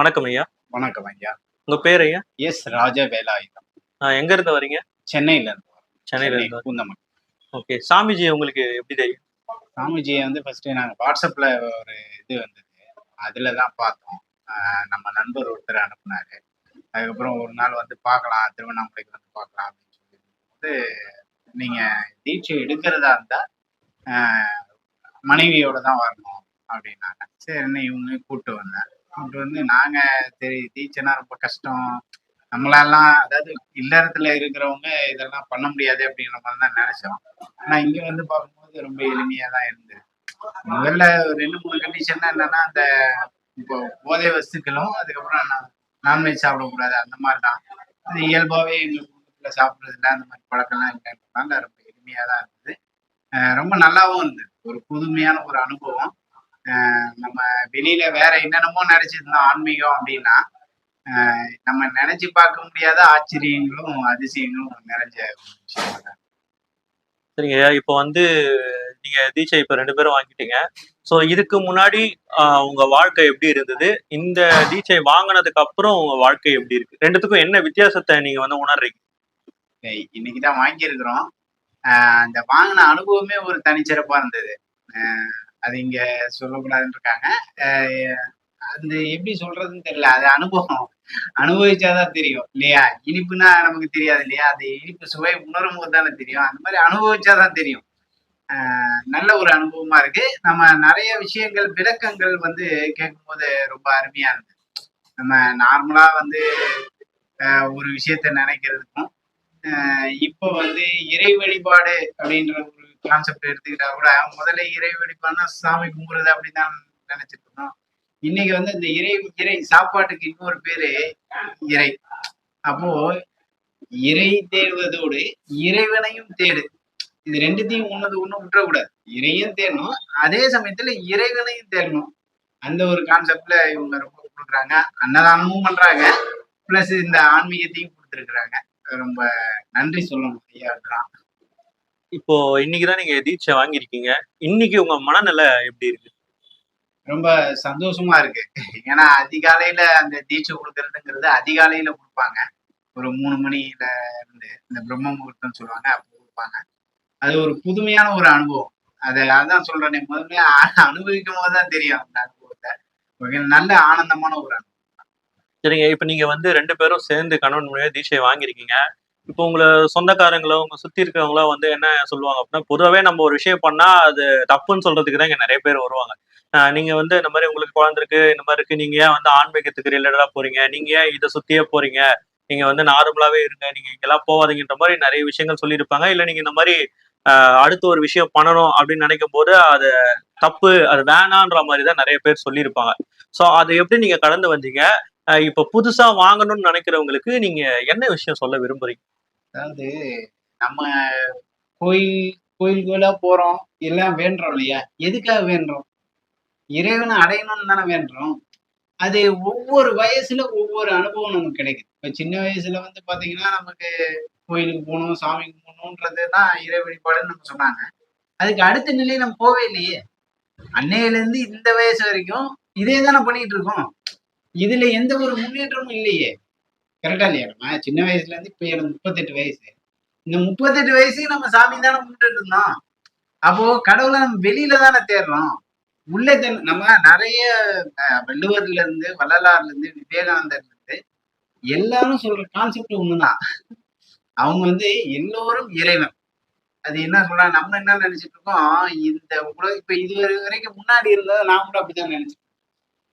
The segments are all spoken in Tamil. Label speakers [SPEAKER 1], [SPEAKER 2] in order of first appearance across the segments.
[SPEAKER 1] வணக்கம் ஐயா.
[SPEAKER 2] வணக்கம் ஐயா.
[SPEAKER 1] உங்க பேர் ஐயா?
[SPEAKER 2] எஸ் ராஜ வேலாயுதம்
[SPEAKER 1] எங்க இருந்து வரீங்க?
[SPEAKER 2] சென்னையில இருந்து.
[SPEAKER 1] சென்னையில இருந்து.
[SPEAKER 2] பூந்தமல்லி.
[SPEAKER 1] ஓகே. சாமிஜி உங்களுக்கு எப்படி தெரியும்?
[SPEAKER 2] சாமிஜியை வந்து ஃபர்ஸ்ட் நாங்க வாட்ஸ்அப்ல ஒரு இது வந்தது. அதுல தான் பார்த்தோம். நம்ம நண்பர் ஒருத்தர் அனுப்புனாரு. அதுக்கப்புறம் ஒரு நாள் வந்து பார்க்கலாம். திருவண்ணாமலைக்கு வந்து பார்க்கலாம் அப்படின்னு சொல்லிட்டு நீங்க தீட்சை எடுக்கிறதா இருந்தா மனைவியோட தான் வரணும் அப்படின்னாங்க. சரின்னு இவங்க கூப்பிட்டு வந்தேன் கொண்டு வந்து நாங்க சரி டீச்சர்னா ரொம்ப கஷ்டம். நம்மளெல்லாம் அதாவது இல்லறத்துல இருக்கிறவங்க இதெல்லாம் பண்ண முடியாது அப்படிங்கிற மாதிரி தான் நினைச்சோம். ஆனா இங்க வந்து பார்க்கும்போது ரொம்ப எளிமையா தான் இருந்தது முதல்ல ஒரு ரெண்டு மூணு கண்டிஷன் என்னன்னா அந்த இப்போ போதை வஸ்துக்களும் அதுக்கப்புறம் நான்வெஜ் சாப்பிடக்கூடாது அந்த மாதிரி தான் அது இயல்பாவே எங்க குடும்பத்துல சாப்பிடுறது இல்லை அந்த மாதிரி பழக்கம்லாம் இல்லைன்றதுனால ரொம்ப எளிமையா தான் இருந்தது ரொம்ப நல்லாவும் இருந்தது. ஒரு புதுமையான ஒரு அனுபவம். நம்ம வெளியில வேற என்னென்னமோ நினைச்சிருந்தோம் ஆன்மீகம் அப்படின்னா நம்ம நினைச்சு பார்க்க முடியாத ஆச்சரியங்களும் அதிசயங்களும் நிறைஞ்ச
[SPEAKER 1] சரிங்க இப்போ வந்து நீங்க தீட்சை இப்போ ரெண்டு பேரும் வாங்கிட்டீங்க. ஸோ இதுக்கு முன்னாடி உங்க வாழ்க்கை எப்படி இருந்தது? இந்த தீட்சை வாங்கினதுக்கு அப்புறம் உங்க வாழ்க்கை எப்படி இருக்கு? ரெண்டுத்துக்கும் என்ன வித்தியாசத்தை நீங்க வந்து உணர்றீங்க?
[SPEAKER 2] டேய், இன்னைக்கு தான் வாங்கியிருக்கிறோம் அந்த வாங்கின அனுபவமே ஒரு தனிச்சிறப்பா இருந்தது. ஆஹ் அது இங்க சொல்லக்கூடாதுன்னு இருக்காங்க அது எப்படி சொல்றதுன்னு தெரியல. அது அனுபவம். அனுபவிச்சாதான் தெரியும் இல்லையா? இனிப்புனா நமக்கு தெரியாது இல்லையா? அது இனிப்பு சுவை உணரும் போது தானே தெரியும். அந்த மாதிரி அனுபவிச்சாதான் தெரியும். நல்ல ஒரு அனுபவமா இருக்கு. நம்ம நிறைய விஷயங்கள் விளக்கங்கள் வந்து கேட்கும்போது ரொம்ப அருமையா இருந்தது நம்ம நார்மலா வந்து ஆஹ் ஒரு விஷயத்த நினைக்கிறதுக்கும் ஆஹ் இப்போ வந்து இறை வழிபாடு அப்படின்ற ஒரு கான்செப்ட் எடுத்துக்கிட்டா கூட முதல்ல இறை வழிபாடுனா சாமி கும்புறது அப்படின்னு தான் நினைச்சிட்டு இருந்தோம் இன்னைக்கு வந்து இந்த இறை இறை சாப்பாட்டுக்கு இன்னொரு பேரு இறை. அப்போ இறை தேடுவதோடு இறைவனையும் தேடு. இது ரெண்டுத்தையும் ஒன்னது ஒண்ணு விட்டுறக்கூடாது. இறையும் தேடணும் அதே சமயத்துல இறைவனையும் தேடணும். அந்த ஒரு கான்செப்ட்ல இவங்க ரொம்ப கொடுக்குறாங்க. அன்னதானமும் பண்றாங்க. பிளஸ் இந்த ஆன்மீகத்தையும் கொடுத்துருக்குறாங்க. ரொம்ப நன்றி சொல்லணும் ஐயா
[SPEAKER 1] இப்போ இன்னைக்கு தான் நீங்க தீட்சை வாங்கியிருக்கீங்க. இன்னைக்கு உங்க மனநிலை எப்படி இருக்கு?
[SPEAKER 2] ரொம்ப சந்தோஷமா இருக்கு. ஏன்னா அதிகாலையில அந்த தீட்சை கொடுக்கறதுங்கிறது அதிகாலையில கொடுப்பாங்க. ஒரு மூணு மணில இருந்து இந்த பிரம்ம முகூர்த்தம் சொல்லுவாங்க அப்போ கொடுப்பாங்க. அது ஒரு புதுமையான ஒரு அனுபவம். அது அதான் சொல்றேனே அ- அனுபவிக்கும் போது தான் தெரியும் அந்த அனுபவத்தை. நல்ல ஆனந்தமான ஒரு அனுபவம்.
[SPEAKER 1] சரிங்க இப்போ நீங்க வந்து ரெண்டு பேரும் சேர்ந்து கணவன் மனைவியா தீட்சை வாங்கியிருக்கீங்க. இப்போ உங்களை சொந்தக்காரங்களோ உங்க சுத்தி இருக்கிறவங்களோ வந்து என்ன சொல்லுவாங்க அப்படின்னா பொதுவாகவே நம்ம ஒரு விஷயம் பண்ணா அது தப்புன்னு சொல்றதுக்கு தான் இங்க நிறைய பேர் வருவாங்க. நீங்க வந்து இந்த மாதிரி உங்களுக்கு குழந்தைருக்கு இந்த மாதிரி இருக்கு நீங்க ஏன் வந்து ஆன்மீகத்துக்கு ரிலேட்டடா போறீங்க? நீங்க ஏன் இதை சுத்தியே போறீங்க? நீங்க வந்து நார்மலாவே இருங்க நீங்க இங்கெல்லாம் போவாதீங்கன்ற மாதிரி நிறைய விஷயங்கள் சொல்லியிருப்பாங்க. இல்ல நீங்க இந்த மாதிரி அடுத்து ஒரு விஷயம் பண்ணணும் அப்படின்னு நினைக்கும் போது அது தப்பு அது வேணான்ற மாதிரி தான் நிறைய பேர் சொல்லியிருப்பாங்க. ஸோ அதை எப்படி நீங்க கடந்து வந்தீங்க? இப்போ இப்ப புதுசா வாங்கணும்னு நினைக்கிறவங்களுக்கு நீங்க என்ன விஷயம் சொல்ல விரும்புறீங்க?
[SPEAKER 2] அதாவது நம்ம கோயில் கோயில் கோயிலா போறோம். எல்லாம் வேண்டுறோம் இல்லையா? எதுக்காக வேண்டுறோம்? இறைவனை அடையணும்னு தானே வேண்டுறோம். அது ஒவ்வொரு வயசுல ஒவ்வொரு அனுபவம் நமக்கு கிடைக்குது. இப்ப சின்ன வயசுல வந்து பாத்தீங்கன்னா நமக்கு கோயிலுக்கு போகணும் சாமிக்கு போகணுன்றது தான் இறை வழிபாடுன்னு நம்ம சொன்னாங்க. அதுக்கு அடுத்த நிலையை நம்ம போவே இல்லையே. அன்னையில இருந்து இந்த வயசு வரைக்கும் இதே தானே பண்ணிட்டு இருக்கோம். இதுல எந்த ஒரு முன்னேற்றமும் இல்லையே. கரெக்டா இல்லையா நம்ம சின்ன வயசுல இருந்து இப்ப எனக்கு முப்பத்தெட்டு வயசு. இந்த முப்பத்தெட்டு வயசு நம்ம சாமி தானே கும்பிட்டு இருந்தோம். அப்போ கடவுளை நம்ம வெளியில தானே தேடுறோம். உள்ளே நம்ம நிறைய வள்ளுவர்ல இருந்து வள்ளலார்ல இருந்து விவேகானந்தர்ல இருந்து எல்லாரும் சொல்ற கான்செப்ட் ஒண்ணுதான். அவங்க வந்து எல்லோரும் இறைவன். அது என்ன சொல்றாங்க? நம்ம என்ன நினைச்சிட்டு இருக்கோம்? இந்த உலக இப்ப இது வரைக்கும் முன்னாடி இருந்ததை நான் கூட அப்படிதான் நினைச்சேன்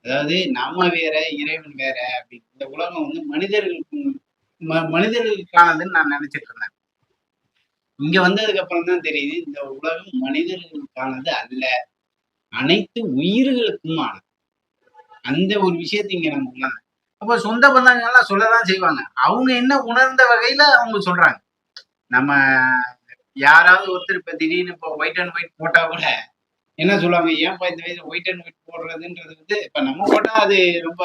[SPEAKER 2] அதாவது நம்ம வேற இறைவன் வேற அப்படி இந்த உலகம் வந்து மனிதர்களுக்கு ம- மனிதர்களுக்கானதுன்னு நான் நினைச்சிட்டு இருந்தேன். இங்க வந்ததுக்கு அப்புறம் தான் தெரியுது இந்த உலகம் மனிதர்களுக்கானது அல்ல. அனைத்து உயிர்களுக்குமானது. அந்த ஒரு விஷயத்தை இங்க நம்ம உணரணும் அப்ப சொந்த பந்தங்கள்லாம் சொல்லதான் செய்வாங்க. அவங்க என்ன உணர்ந்த வகையில அவங்க சொல்றாங்க. நம்ம யாராவது ஒருத்தர் இப்ப திடீர்னு இப்போ ஒயிட் அண்ட் ஒயிட் போட்டா கூட என்ன சொல்லுவாங்க ஏன்ப்பா இந்த வயசு ஒயிட் அண்ட் ஒயிட் போடுறதுன்றது வந்து இப்ப நம்ம போட்டா அது ரொம்ப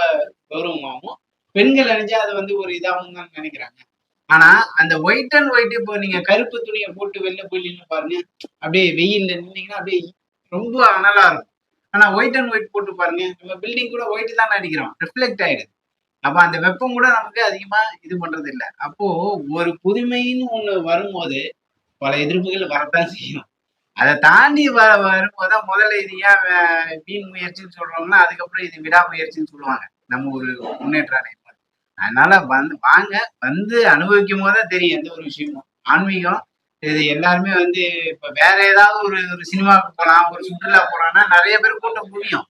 [SPEAKER 2] கௌரவமாகவும் பெண்கள் நினைச்சா அது வந்து ஒரு இதாகவும் தான் நினைக்கிறாங்க. ஆனா அந்த ஒயிட் அண்ட் ஒயிட் இப்போ நீங்க கருப்பு துணியை போட்டு வெளில போய் பாருங்க அப்படியே வெயில்ல நின்னீங்கன்னா அப்படியே ரொம்ப அனலா இருக்கும். ஆனா ஒயிட் அண்ட் ஒயிட் போட்டு பாருங்க நம்ம பில்டிங் கூட ஒயிட் தான் அடிக்கிறோம் ரிஃப்ளெக்ட் ஆயிடுது. அப்ப அந்த வெப்பம் கூட நமக்கு அதிகமா இது பண்றது இல்லை அப்போ ஒரு புதுமைன்னு ஒண்ணு வரும்போது பல எதிர்ப்புகள் வரத்தான் செய்யும். அதை தாண்டி வ வரும்போது முதல்ல இது ஏன் மீன் முயற்சின்னு சொல்றோம்னா அதுக்கப்புறம் இது விடாமுயற்சின்னு சொல்லுவாங்க. நம்ம ஒரு முன்னேற்றம் அடையும் அதனால வந்து வாங்க வந்து அனுபவிக்கும் போது தெரியும் எந்த ஒரு விஷயமும். ஆன்மீகம் இது எல்லாருமே வந்து இப்ப வேற ஏதாவது ஒரு ஒரு சினிமாவுக்கு போகலாம் ஒரு சுற்றுலா போறான்னா நிறைய பேர் கூட்டம் புரியும்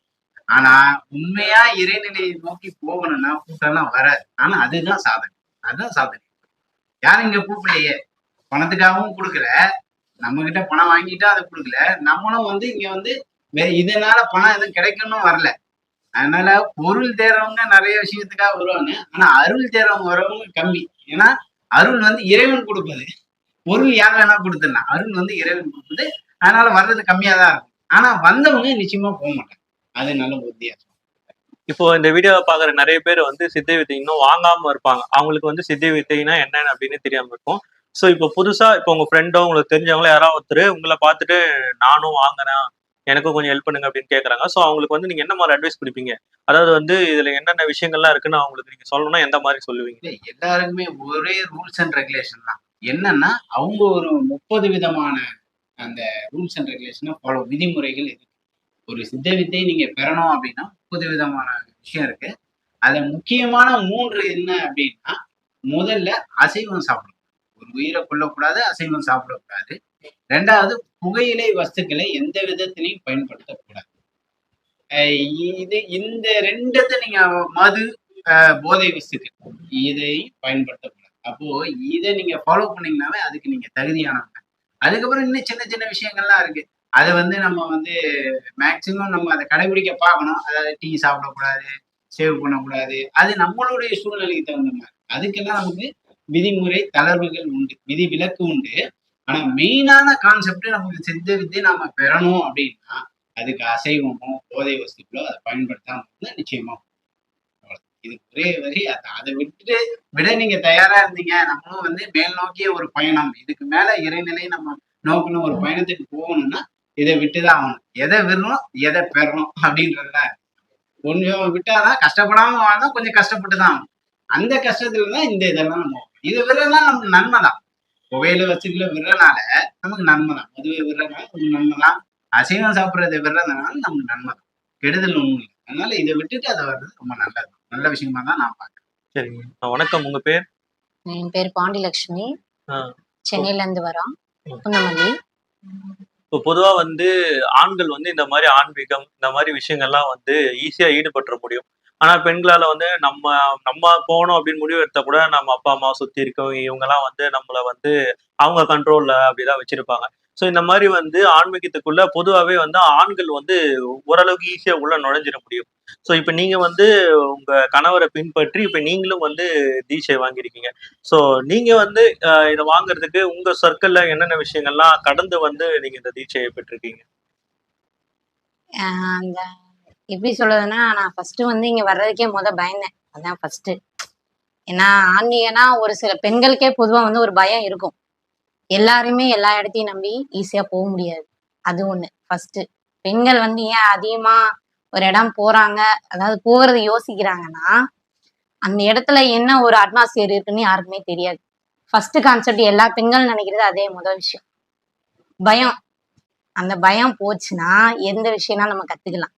[SPEAKER 2] ஆனா உண்மையா இறைநிலையை நோக்கி போகணும்னா கூட்டம்லாம் வராது. ஆனா அதுதான் சாதனை. அதுதான் சாதனை. யாரும் இங்க கூப்பிடலையே. பணத்துக்காகவும் கொடுக்கல. நம்ம கிட்ட பணம் வாங்கிட்டா அதை கொடுக்கல. நம்மளும் வந்து இங்க வந்து இதனால பணம் எதுவும் கிடைக்கணும் வரல. அதனால பொருள் தேர்றவங்க நிறைய விஷயத்துக்காக வருவாங்க. ஆனா அருள் தேர்றவங்க வரவங்க கம்மி. ஏன்னா அருள் வந்து இறைவன் கொடுப்பது. பொருள் யார் வேணா கொடுத்துடலாம். அருள் வந்து இறைவன் கொடுப்பது. அதனால வர்றது கம்மியா தான் இருக்கும். ஆனா வந்தவங்க நிச்சயமா போக மாட்டாங்க. அது நல்ல புத்தியா
[SPEAKER 1] இப்போ இந்த வீடியோவை பாக்குற நிறைய பேர் வந்து சித்த வித்தை இன்னும் வாங்காம இருப்பாங்க. அவங்களுக்கு வந்து சித்த வித்தைனா என்னன்னு அப்படின்னு தெரியாம இருக்கும். ஸோ இப்போ புதுசாக இப்போ உங்கள் ஃப்ரெண்டோ உங்களுக்கு தெரிஞ்சவங்களோ யாராவது ஒருத்தர் உங்களை பார்த்துட்டு நானும் வாங்குறேன் எனக்கும் கொஞ்சம் ஹெல்ப் பண்ணுங்க அப்படின்னு கேட்குறாங்க ஸோ அவங்களுக்கு வந்து நீங்கள் என்ன மாதிரி அட்வைஸ் கொடுப்பீங்க? அதாவது வந்து இதில் என்னென்ன விஷயங்கள்லாம் இருக்குன்னு அவங்களுக்கு நீங்கள் சொல்லணும்னா எந்த மாதிரி சொல்லுவீங்க?
[SPEAKER 2] இல்ல, எல்லாருக்குமே ஒரே ரூல்ஸ் அண்ட் ரெகுலேஷன் தான். என்னன்னா அவங்க ஒரு முப்பது விதமான அந்த ரூல்ஸ் அண்ட் ரெகுலேஷனை ஃபாலோ விதிமுறைகள் இருக்கு. ஒரு சித்த வித்தை நீங்கள் பெறணும் அப்படின்னா முப்பது விதமான விஷயம் இருக்கு. அதில் முக்கியமான மூன்று என்ன அப்படின்னா முதல்ல அசைவம் சாப்பிடணும். ஒரு உயிரை கொல்லக்கூடாது அசைவம் சாப்பிடக்கூடாது. ரெண்டாவது புகையிலை வஸ்துக்களை எந்த விதத்திலையும் பயன்படுத்தக்கூடாது. அஹ் இது இந்த ரெண்டத்தை நீங்க மது போதை வஸ்துக்கள் இதை பயன்படுத்தக்கூடாது. அப்போ இதை நீங்க ஃபாலோ பண்ணீங்கன்னாவே அதுக்கு நீங்க தகுதியானவங்க. அதுக்கப்புறம் இன்னும் சின்ன சின்ன விஷயங்கள்லாம் இருக்கு. அதை வந்து நம்ம வந்து மேக்சிமம் நம்ம அதை கடைபிடிக்க பார்க்கணும். அதாவது டீ சாப்பிடக்கூடாது சேவ் பண்ணக்கூடாது. அது நம்மளுடைய சூழ்நிலைக்கு தகுந்த மாதிரி. அதுக்கெல்லாம் நமக்கு விதிமுறை தளர்வுகள் உண்டு விதி விலக்கு உண்டு. ஆனா மெயினான கான்செப்ட் நமக்கு சித்த வித்தை நாம பெறணும் அப்படின்னா அதுக்கு அசைவமோ போதை வசதிகளோ அதை பயன்படுத்தாம இருந்தா நிச்சயமா இது ஒரே வரி அத- அதை விட்டுட்டு விட நீங்க தயாரா இருந்தீங்க நம்மளும் வந்து மேல் நோக்கிய ஒரு பயணம். இதுக்கு மேல இறைநிலை நம்ம நோக்கணும் ஒரு பயணத்துக்கு போகணும்னா இதை விட்டுதான் ஆகணும். எதை விடணும் எதை பெறணும் அப்படின்றதுல கொஞ்சம் விட்டாதான் கஷ்டப்படாம வாழ்ந்தா கொஞ்சம் கஷ்டப்பட்டு தான் ஆகணும். அந்த கஷ்டத்துல தான் இந்த இதெல்லாம் நம்ம இது விடுறதுனா நமக்கு நன்மை தான். புகையில வச்சுக்கல விடுறதுனால நமக்கு நன்மை தான். மதுவை விடுறதுனால நமக்கு நன்மை தான். அசைவம் சாப்பிட்றதை விடுறதுனால நமக்கு நன்மை தான். கெடுதல் ஒண்ணும் இல்லை. அதனால இதை விட்டுட்டு அதை வர்றது ரொம்ப நல்லது. நல்ல விஷயமா தான் நான் பார்க்கறேன்.
[SPEAKER 1] சரிங்க. அஹ் வணக்கம். உங்க பேர்?
[SPEAKER 3] என் பேர் பாண்டிலட்சுமி
[SPEAKER 1] ஆ.
[SPEAKER 3] சென்னையில இருந்து வரோம். புன்னமல்லி.
[SPEAKER 1] இப்போ பொதுவா வந்து ஆண்கள் வந்து இந்த மாதிரி ஆன்மீகம் இந்த மாதிரி விஷயங்கள்லாம் வந்து ஈஸியா ஈடுபட்டுற முடியும். ஆனா பெண்களால வந்து நம்ம நம்ம போகணும் அப்படின்னு முடிவு எடுத்தா கூட நம்ம அப்பா அம்மா சுத்தி இருக்கவங்க இவங்க எல்லாம் வந்து நம்மள வந்து அவங்க கண்ட்ரோல்ல அப்படிதான் வச்சிருப்பாங்க. ஸோ இந்த மாதிரி வந்து ஆன்மீகத்துக்குள்ள பொதுவாகவே வந்து ஆண்கள் வந்து ஓரளவுக்கு ஈஸியா உள்ள நுழைஞ்சிட முடியும். ஸோ இப்போ நீங்க வந்து உங்க கணவரை பின்பற்றி இப்போ நீங்களும் வந்து தீட்சை வாங்கியிருக்கீங்க. ஸோ நீங்க வந்து இதை வாங்குறதுக்கு உங்க சர்க்கிள்ல என்னென்ன விஷயங்கள்லாம் கடந்து வந்து நீங்க இந்த தீட்சையை பெற்றிருக்கீங்க?
[SPEAKER 3] எப்படி சொல்றதுன்னா நான் ஃபர்ஸ்ட் வந்து இங்க வர்றதுக்கே முத பயந்தேன். அதான் ஃபர்ஸ்ட் ஏன்னா ஆன்மீகனா ஒரு சில பெண்களுக்கே பொதுவா வந்து ஒரு பயம் இருக்கும். எல்லாருமே எல்லா இடத்தையும் நம்பி ஈஸியா போக முடியாது. அது ஒண்ணு. ஃபர்ஸ்ட் பெண்கள் வந்து ஏன் அதிகமா ஒரு இடம் போறாங்க? அதாவது போகிறது யோசிக்கிறாங்கன்னா அந்த இடத்துல என்ன ஒரு அட்மாஸ்பியர் இருக்குன்னு யாருக்குமே தெரியாது. ஃபர்ஸ்ட் கான்செப்ட் எல்லா பெண்கள் நினைக்கிறது அதே முதல் விஷயம். பயம். அந்த பயம் போச்சுன்னா எந்த விஷயம்னா நம்ம கத்துக்கலாம்.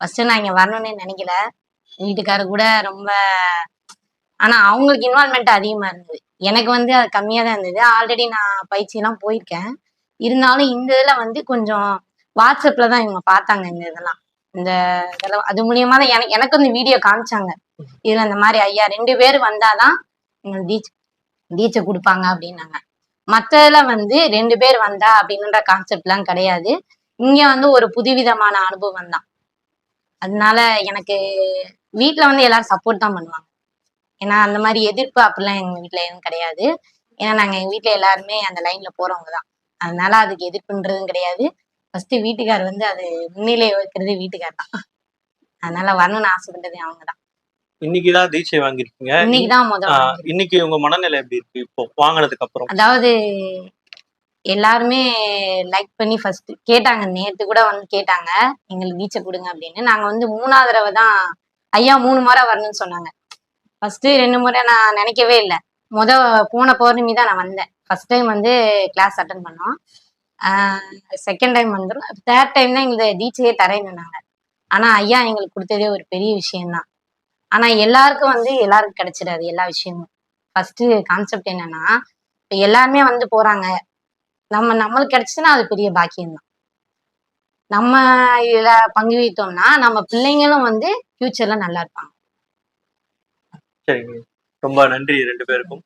[SPEAKER 3] ஃபர்ஸ்ட் நான் இங்க வரணும்னு நினைக்கல. வீட்டுக்காரர் கூட ரொம்ப ஆனா அவங்களுக்கு இன்வால்மெண்ட் அதிகமா இருந்தது. எனக்கு வந்து அது கம்மியா தான் இருந்தது. ஆல்ரெடி நான் பயிற்சி எல்லாம் போயிருக்கேன். இருந்தாலும் இந்த இதுல வந்து கொஞ்சம் வாட்ஸ்அப்ல தான் இவங்க பார்த்தாங்க இந்த இதெல்லாம். இந்த இதெல்லாம் அது மூலியமா தான் எனக்கு எனக்கு வந்து வீடியோ காமிச்சாங்க. இதுல இந்த மாதிரி ஐயா ரெண்டு பேர் வந்தாதான் எங்களுக்கு டீச் டீச்சை கொடுப்பாங்க அப்படின்னாங்க. மற்றதுல வந்து ரெண்டு பேர் வந்தா அப்படின்ற கான்செப்ட்லாம் கிடையாது. இங்க வந்து ஒரு புதுவிதமான அனுபவம் தான். அதனால எனக்கு வீட்ல வந்து எல்லாரும் சப்போர்ட் தான் பண்ணுவாங்க. ஏன்னா அந்த மாதிரி எதிர்ப்பு அப்படிலாம் எங்க வீட்ல எதுவும் கிடையாது. ஏன்னா நாங்க எங்க வீட்ல எல்லாருமே அந்த லைன்ல போறவங்க தான். அதனால அதுக்கு எதிர்ப்புன்றதும் கிடையாது. ஃபர்ஸ்ட் வீட்டுக்கார் வந்து அது முன்னிலை வைக்கிறது வீட்டுக்கார் தான். அதனால வரணும்னு ஆசைப்பட்டது அவங்க தான்.
[SPEAKER 1] இன்னைக்கு தான் தீட்சை வாங்கியிருக்கீங்க.
[SPEAKER 3] இன்னைக்கு தான் முதல்
[SPEAKER 1] ஆஹ் இன்னைக்கு உங்க மனநிலை எப்படி இருக்கு இப்போ? வாங்கினதுக்கு அப்புறம்.
[SPEAKER 3] அதாவது எல்லாருமே லைக் பண்ணி ஃபர்ஸ்ட் கேட்டாங்க. நேற்று கூட வந்து கேட்டாங்க. எங்களுக்கு தீட்சை கொடுங்க அப்படின்னு. நாங்க வந்து மூணாவது தடவை தான் ஐயா மூணு முறை வரணும்னு சொன்னாங்க. ஃபர்ஸ்ட் ரெண்டு முறை நான் நினைக்கவே இல்லை. முத போன பௌர்ணமி தான் நான் வந்தேன். ஃபர்ஸ்ட் டைம் வந்து கிளாஸ் அட்டன் பண்ணோம். செகண்ட் டைம் வந்துடும் தேர்ட் டைம் தான் எங்களுக்கு தரேன்னு தரேன்னாங்க ஆனா ஐயா எங்களுக்கு கொடுத்ததே ஒரு பெரிய விஷயம்தான் ஆனா எல்லாருக்கும் வந்து எல்லாருக்கும் கிடைச்சிடாது எல்லா விஷயமும். ஃபர்ஸ்ட் கான்செப்ட் என்னன்னா இப்ப எல்லாருமே வந்து போறாங்க. நம்ம நம்மளுக்கு கிடைச்சதுன்னா அது பெரிய பாக்கியம்தான். நம்ம இதுல பங்கு வைத்தோம்னா நம்ம பிள்ளைங்களும் வந்து ஃபியூச்சர்ல நல்லா இருப்பாங்க.
[SPEAKER 1] சரிங்க. ரொம்ப நன்றி ரெண்டு பேருக்கும்.